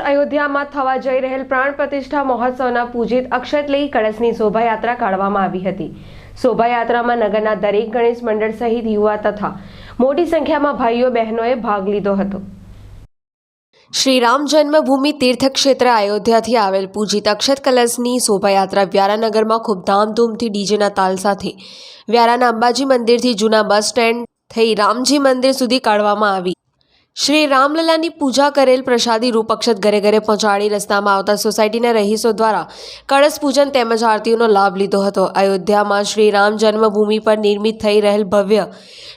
અયોધ્યામાં થવા જઈ રહેલ પ્રાણ પ્રતિષ્ઠા મહોત્સવના પૂજિત અક્ષત કળશની શોભાયાત્રા કાઢવામાં આવી હતી. શોભાયાત્રામાં નગરના દરેક ગણેશ મંડળ સહિત યુવા તથા મોટી સંખ્યામાં ભાઈઓ બહેનોએ ભાગ લીધો હતો. શ્રી રામ જન્મભૂમિ તીર્થક્ષેત્ર અયોધ્યાથી આવેલ પૂજિત અક્ષત કલશની શોભાયાત્રા વ્યારાનગરમાં ખૂબ ધામધૂમથી ડીજેના તાલ સાથે વ્યારાના અંબાજી મંદિરથી જૂના બસ સ્ટેન્ડ થઈ રામજી મંદિર સુધી કાઢવામાં આવી. શ્રી રામલલાની પૂજા કરેલ પ્રસાદી રૂપક્ષત ઘરે ઘરે પહોંચાડી રસ્તામાં આવતા સોસાયટીના રહીશો દ્વારા કળશ પૂજન તેમજ આરતીઓનો લાભ લીધો હતો. અયોધ્યામાં શ્રી રામ જન્મભૂમિ પર નિર્મિત થઈ રહેલ ભવ્ય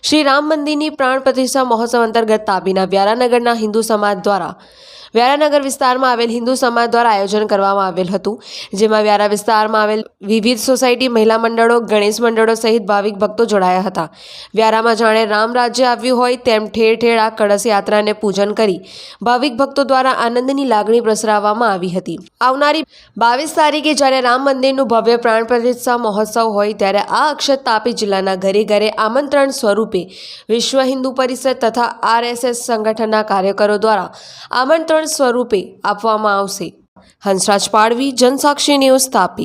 શ્રી રામ મંદિરની પ્રાણ પ્રતિષ્ઠા મહોત્સવ અંતર્ગત તાપીના વ્યારાનગરના હિન્દુ સમાજ દ્વારા વ્યારાનગર વિસ્તારમાં આવેલ હિન્દુ સમાજ દ્વારા આયોજન કરવામાં આવેલ હતું, જેમાં વ્યારા વિસ્તારમાં આવેલ વિવિધ સોસાયટી, મહિલા મંડળો, ગણેશ મંડળો સહિત ભાવિક ભક્તો જોડાયા હતા. વ્યારામાં જાણે રામ રાજ્ય આવ્યું હોય તેમ ઠેર ઠેર આ કળશ યાત્રાને પૂજન કરી ભાવિક ભક્તો દ્વારા આનંદની લાગણી પ્રસરાવવામાં આવી હતી. આવનારી બાવીસ તારીખે જ્યારે રામ મંદિરનું ભવ્ય પ્રાણ પ્રતિષ્ઠા મહોત્સવ હોય ત્યારે આ અક્ષત તાપી જિલ્લાના ઘરે ઘરે આમંત્રણ સ્વરૂપે વિશ્વ હિન્દુ પરિષદ તથા આરએસએસ સંગઠનના કાર્યકરો દ્વારા આમંત્રણ સ્વરૂપે આપવામાં આવશે. હંસરાજ પાડવી જનસાક્ષી ન્યૂઝ તાપી.